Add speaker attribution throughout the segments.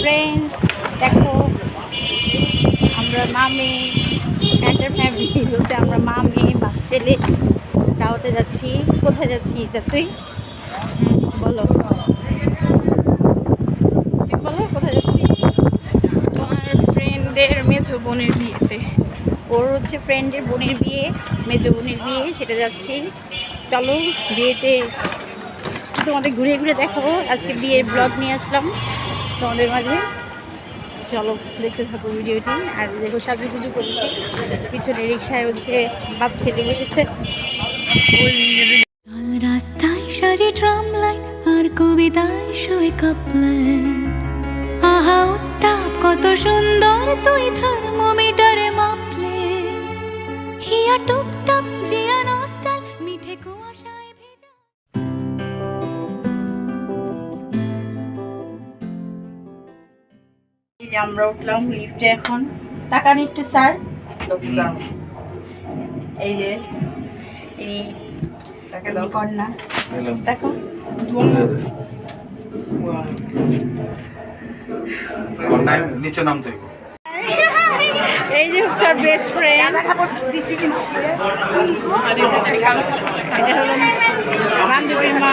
Speaker 1: Friends দেখো আমরা মামে একটা ফ্যামিলি বলতে আমরা মা মেয়ে বাপ ছেলে। দাওয়াতে যাচ্ছি। কোথায় যাচ্ছি তা তুই? বলো। বলো কোথায় যাচ্ছি
Speaker 2: তোমার ফ্রেন্ডের মেঝো বোনের বিয়েতে।
Speaker 1: ওর হচ্ছে ফ্রেন্ডের বোনের বিয়ে মেজো বোনের বিয়ে সেটা যাচ্ছি। চলো বিয়েতে তোমাদের ঘুরে ঘুরে দেখাবো। আজকে বিয়ের ব্লগ নিয়ে আসলাম। তোমাদের মাঝে। চলো, দেখতে থাকো ভিডিওটি। আর দেখো সাজু পুজো করেছি। পিছনে রিক্সায় হচ্ছে বাপ ছেলে বসেছে
Speaker 3: রাস্তায় সাজে ট্রাম লাইন, আর কবিতায় শুয়ে কাপলেন আহা, উত্তাপ, কত সুন্দর তুই থার্মোমিটারে
Speaker 1: আমরা উঠলাম লিফটে এখন। তাকান একটু স্যার। এই যে এই ইনি কন্যা। দেখো।
Speaker 4: নিচে নামতে
Speaker 1: এই যে হচ্ছে বেস্ট ফ্রেন্ড এটা হলো বান্ধবীর মা।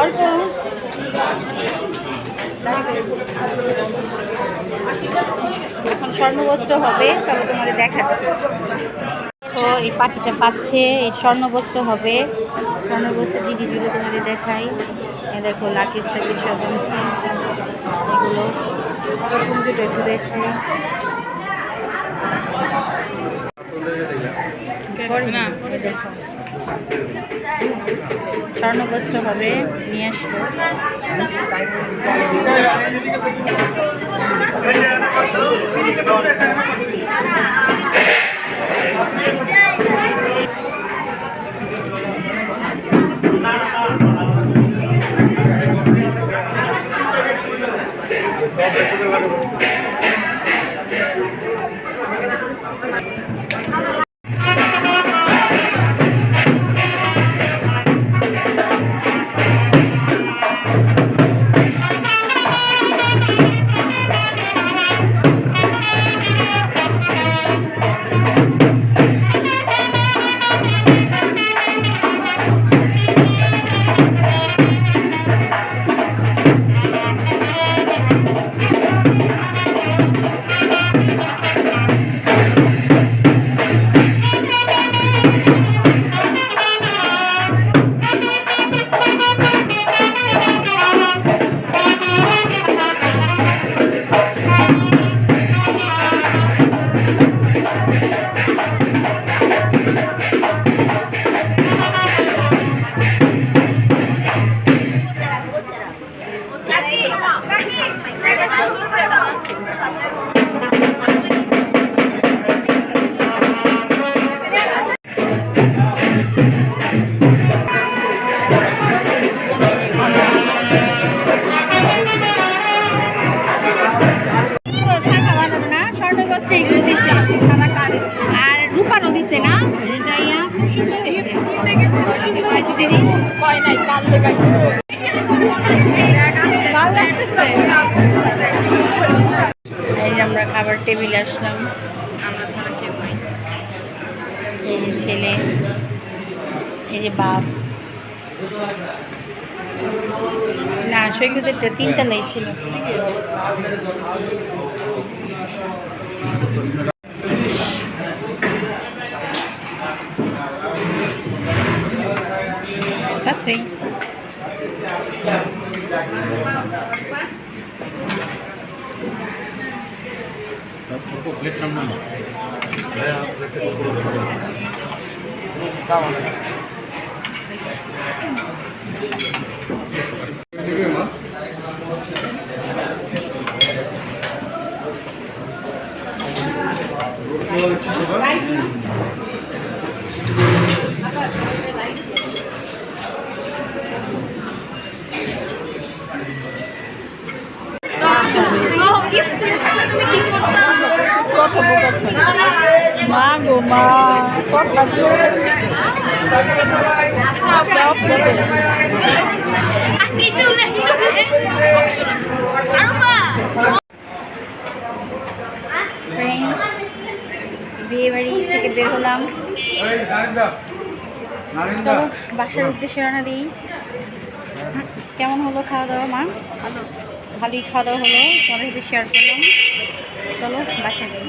Speaker 1: অল্প এখন স্বর্ণবস্ত্র হবে। চলো তোমাদের দেখাচ্ছি। তো এই পাখিটা পাচ্ছে, এই স্বর্ণবস্ত্র হবে। স্বর্ণবস্ত্র দিলে তোমাদের দেখাই। দেখো লাকিস টাকিস সব আনছে এগুলো। কুঞ্জুটা একটু দেখাই
Speaker 2: না
Speaker 1: স্বর্ণবস্ত্র হবে নিয়ে আসব Thank you. হয়েছে দিদি
Speaker 2: কয় নাই, কাল লেখা
Speaker 1: এই আমরা খাবার টেবিলে আসলাম।
Speaker 2: আমরা ছাড়া কেউ নাই।
Speaker 1: এই যে ছেলে, এই যে বাপ। না, সৈকতেরটা তিনতলাই ছিল। কাছেই।
Speaker 2: স্কুলে
Speaker 1: মা গো মা কটা বিয়ে বাড়ি থেকে বের হলাম। চলো বাসার উদ্দেশ্যে রানা দিই। কেমন হলো খাওয়া দাওয়া মা? ভালোই খাওয়া দাওয়া হলো তোমাদের সাথে শেয়ার করলাম। চলো বাসা যাই